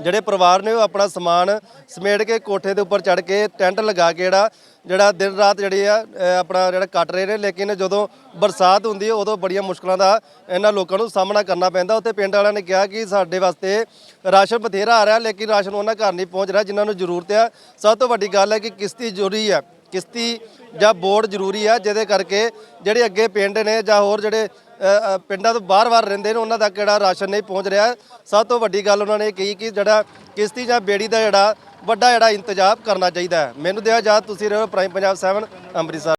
ਜਿਹੜੇ ਪਰਿਵਾਰ ਨੇ ਉਹ ਆਪਣਾ ਸਮਾਨ ਸਮੇਟ ਕੇ ਕੋਠੇ ਦੇ ਉੱਪਰ ਚੜ ਕੇ ਟੈਂਟ ਲਗਾ ਕੇ ਜਿਹੜਾ ਜਿਹੜਾ ਦਿਨ ਰਾਤ ਜਿਹੜੀ ਆ ਆਪਣਾ ਜਿਹੜਾ ਕੱਟ ਰਹੇ ਨੇ, ਲੇਕਿਨ ਜਦੋਂ ਬਰਸਾਤ ਹੁੰਦੀ ਹੈ, ਉਦੋਂ ਬੜੀਆਂ ਮੁਸ਼ਕਲਾਂ ਦਾ ਇਹਨਾਂ ਲੋਕਾਂ ਨੂੰ ਸਾਹਮਣਾ ਕਰਨਾ ਪੈਂਦਾ। ਉੱਥੇ ਪਿੰਡ ਵਾਲਿਆਂ ਨੇ ਕਿਹਾ ਕਿ ਸਾਡੇ ਵਾਸਤੇ ਰਾਸ਼ਨ ਬਥੇਰਾ ਆ ਰਿਹਾ, ਲੇਕਿਨ ਰਾਸ਼ਨ ਉਹਨਾਂ ਘਰ ਨਹੀਂ ਪਹੁੰਚ ਰਿਹਾ, ਜਿਨ੍ਹਾਂ ਨੂੰ ਜ਼ਰੂਰਤ ਆ। ਸਭ ਤੋਂ ਵੱਡੀ ਗੱਲ ਹੈ ਕਿ ਕਿਸ਼ਤੀ ਜ਼ਰੂਰੀ ਹੈ ਕਿਸ਼ਤੀ ਜਾਂ ਬੋਰਡ ਜ਼ਰੂਰੀ ਆ, ਜਿਹਦੇ ਕਰਕੇ ਜਿਹੜੇ ਅੱਗੇ ਪਿੰਡ ਨੇ ਜਾਂ ਹੋਰ ਜਿਹੜੇ ਪਿੰਡਾਂ ਤੋਂ ਬਾਹਰ-ਬਾਹਰ ਰਹਿੰਦੇ ਨੇ, ਉਹਨਾਂ ਤੱਕ ਜਿਹੜਾ ਰਾਸ਼ਨ ਨਹੀਂ ਪਹੁੰਚ ਰਿਹਾ। ਸਭ ਤੋਂ ਵੱਡੀ ਗੱਲ ਉਹਨਾਂ ਨੇ ਕਹੀ ਕਿ ਜਿਹੜਾ ਕਿਸ਼ਤੀ ਜਾਂ ਬੇੜੀ ਦਾ ਜਿਹੜਾ ਵੱਡਾ ਜਿਹੜਾ ਇੰਤਜ਼ਾਮ ਕਰਨਾ ਚਾਹੀਦਾ ਮੈਨੂੰ ਦਿਆ ਜਾ, ਤੁਸੀਂ ਰਹੋ ਪ੍ਰਾਈਮ ਪੰਜਾਬ 7 ਅੰਮ੍ਰਿਤਸਰ।